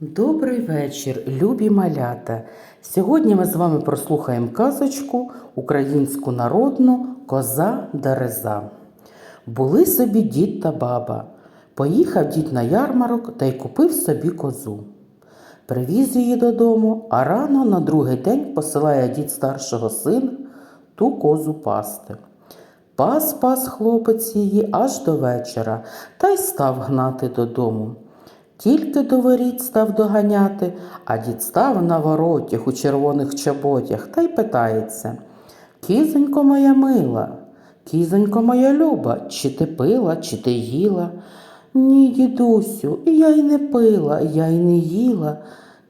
Добрий вечір, любі малята. Сьогодні ми з вами прослухаємо казочку українську народну Коза Дереза. Були собі дід та баба. Поїхав дід на ярмарок та й купив собі козу. Привіз її додому, а рано на другий день посилає дід старшого сина ту козу пасти. Пас пас хлопець її аж до вечора та й став гнати додому. Тільки до воріт став доганяти, а дід став на воротях у червоних чоботях та й питається Кізонько моя мила, кізонько моя люба, чи ти пила, чи ти їла? Ні, дідусю, я й не пила, я й не їла,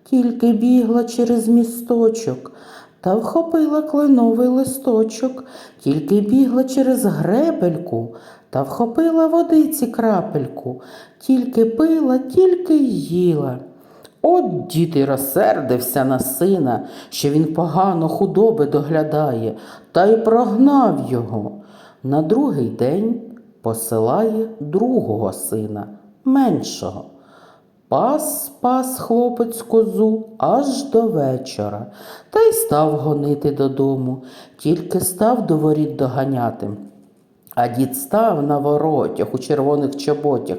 тільки бігла через місточок. Та вхопила кленовий листочок, тільки бігла через гребельку, та вхопила водиці крапельку, тільки пила, тільки їла. От дід і розсердився на сина, що він погано худоби доглядає, та й прогнав його. На другий день посилає другого сина, меншого. Пас пас хлопець козу аж до вечора, та й став гонити додому, тільки став до воріт доганяти. А дід став на воротях у червоних чоботях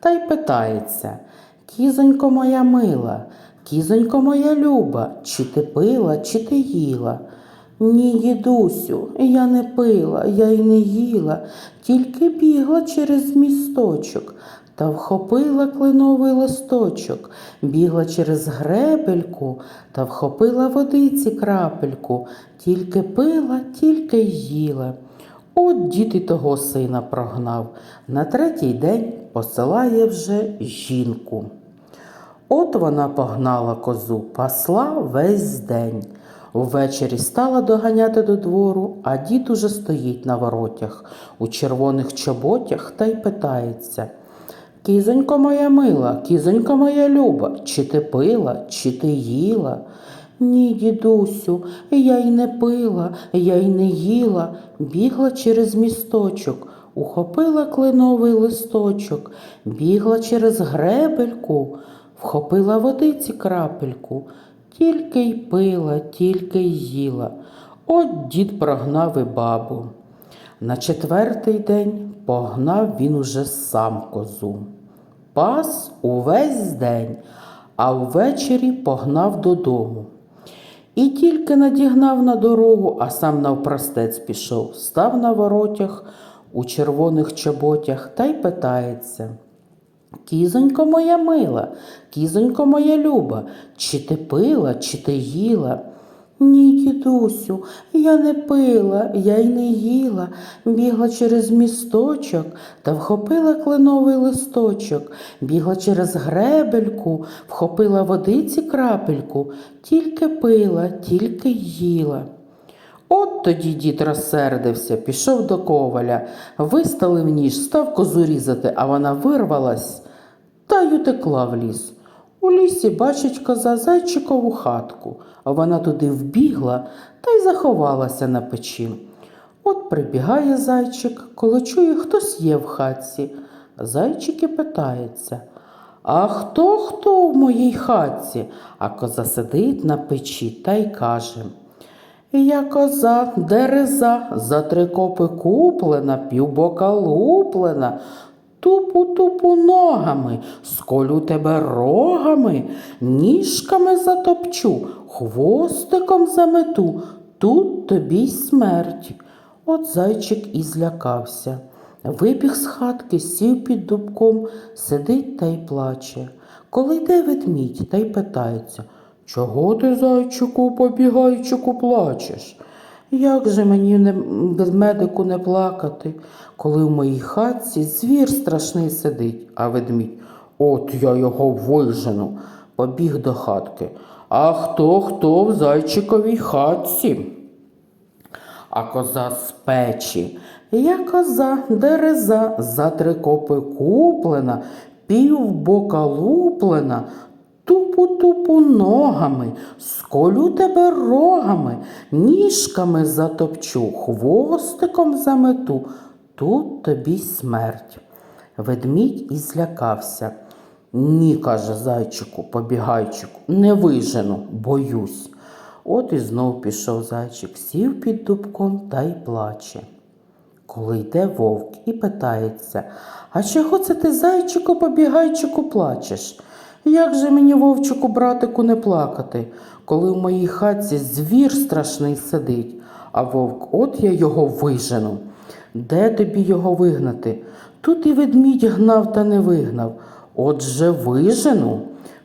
та й питається Кізонько моя мила, кізонько моя люба, чи ти пила, чи ти їла? Ні, дідусю, я не пила, я й не їла, тільки бігла через місточок та вхопила кленовий листочок, бігла через гребельку та вхопила водиці крапельку, тільки пила, тільки їла. От дід і того сина прогнав. На третій день посилає вже жінку. От вона погнала козу, пасла весь день. Ввечері стала доганяти до двору, а дід уже стоїть на воротях у червоних чоботях та й питається. Кізонько моя мила, кізонько моя люба, чи ти пила, чи ти їла? Ні, дідусю, я й не пила, я й не їла, бігла через місточок, ухопила кленовий листочок, бігла через гребельку, вхопила водиці крапельку, тільки й пила, тільки й їла. От дід прогнав і бабу. На четвертий день погнав він уже сам козу. Пас увесь день, а ввечері погнав додому. І тільки надігнав на дорогу, а сам навпростець пішов, став на воротях у червоних чоботях та й питається. Кізонько моя мила, кізонько моя люба, чи ти пила, чи ти їла? Ні, дідусю, я не пила, я й не їла, бігла через місточок та вхопила кленовий листочок, бігла через гребельку, вхопила водиці крапельку, тільки пила, тільки їла. От тоді дід розсердився, пішов до коваля, виставив ніж, став козу різати, а вона вирвалась та й утекла в ліс. У лісі бачить коза зайчикову хатку, а вона туди вбігла та й заховалася на печі. От прибігає зайчик, коли чує, хтось є в хатці. Зайчик і питається А хто хто в моїй хатці? А коза сидить на печі та й каже Я коза, дереза, за три копи куплена, півбока луплена. Тупу-тупу ногами, сколю тебе рогами, ніжками затопчу, хвостиком замету, тут тобі й смерть. От зайчик і злякався. Вибіг з хатки, сів під дубком, сидить та й плаче. Коли йде ведмідь та й питається Чого ти, зайчику, побігайчику, плачеш? Як же мені не, медику не плакати, коли в моїй хатці звір страшний сидить, а ведмідь. От я його вижену, побіг до хатки. А хто хто в зайчиковій хатці? А коза з печі. Я коза, дереза, за три копи куплена, півбока луплена, Тупу-тупу ногами, сколю тебе рогами, ніжками затопчу, хвостиком замету, тут тобі смерть. Ведмідь і злякався. Ні, каже зайчику, побігайчику, не вижену, боюсь. От і знов пішов зайчик, сів під дубком та й плаче. Коли йде вовк і питається, а чого це ти, зайчику, побігайчику, плачеш? Як же мені, вовчику, братику, не плакати, коли в моїй хатці звір страшний сидить, а вовк, от я його вижену. Де тобі його вигнати? Тут і ведмідь гнав та не вигнав. Отже, вижену.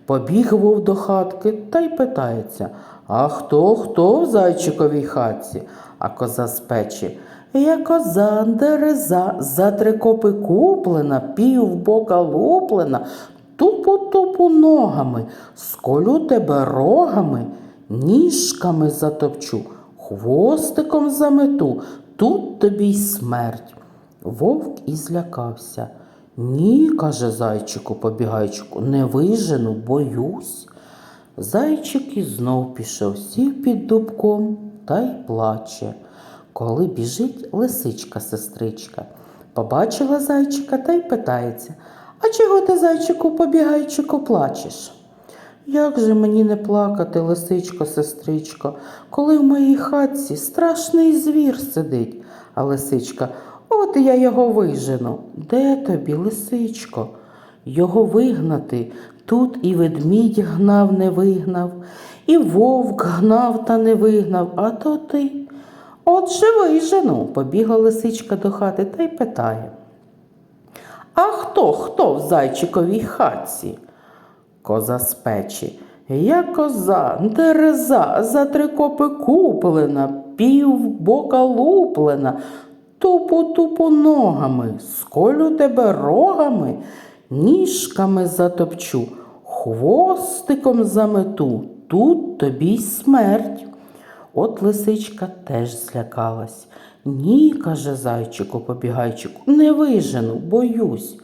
Побіг вовк до хатки та й питається, а хто, хто в зайчиковій хатці? А коза з печі. Я коза, дереза, за три копи куплена, пів бока луплена, тупу-тупу ногами, сколю тебе рогами, ніжками затопчу, хвостиком замету, тут тобі й смерть. Вовк і злякався. Ні, каже зайчику, побігайчику, не вижену, боюсь. Зайчик і знов пішов, сів під дубком та й плаче. Коли біжить лисичка сестричка, побачила зайчика та й питається А чого ти, зайчику, побігайчику, плачеш? Як же мені не плакати, лисичко, сестричко, коли в моїй хатці страшний звір сидить, а лисичка, от я його вижену. Де тобі, лисичко? Його вигнати тут і ведмідь гнав, не вигнав, і вовк гнав та не вигнав, а то ти. Отже вижену, побігла лисичка до хати та й питає. А хто, хто в зайчиковій хатці? Коза з печі. Я коза, дереза, за три копи куплена, пів бока луплена, тупу-тупу ногами, сколю тебе рогами, ніжками затопчу, хвостиком замету, тут тобі й смерть. От лисичка теж злякалась. Ні, каже зайчику, побігайчику, не вижену, боюсь.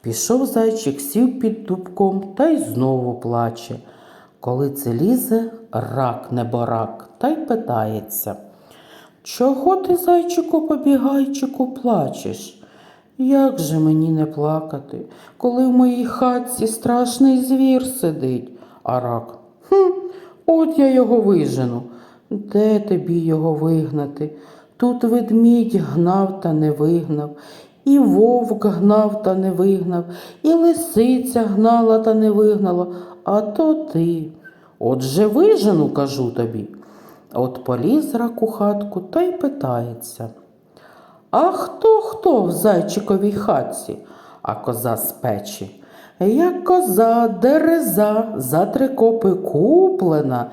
Пішов зайчик, сів під дубком та й знову плаче. Коли це лізе, рак неборак, та й питається. Чого ти, зайчику, побігайчику, плачеш? Як же мені не плакати, коли в моїй хатці страшний звір сидить, а рак. Хм, от я його вижену. Де тобі його вигнати? Тут ведмідь гнав та не вигнав, і вовк гнав та не вигнав, і лисиця гнала та не вигнала, а то ти. Отже вижену, кажу тобі. От поліз рак у хатку та й питається. А хто хто в зайчиковій хатці? А коза з печі. Я коза, дереза, за три копи куплена,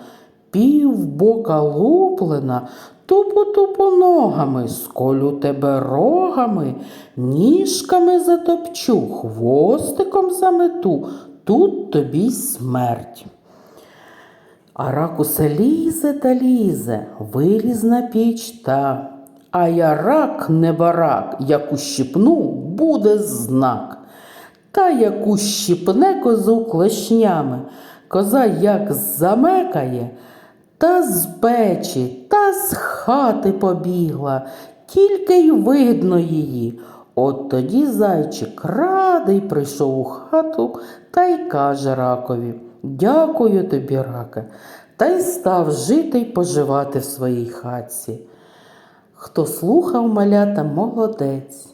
пів бока луплена, тупу-тупу ногами, сколю тебе рогами, ніжками затопчу, хвостиком замету, тут тобі смерть. А рак усе лізе та лізе, виліз на піч та. А я рак не барак, як ущипну, буде знак. Та як ущипне козу клешнями, коза як замекає, та з печі, та з хати побігла, тільки й видно її. От тоді зайчик радий прийшов у хату та й каже ракові Дякую тобі, раке, та й став жити й поживати в своїй хатці. Хто слухав малята, молодець.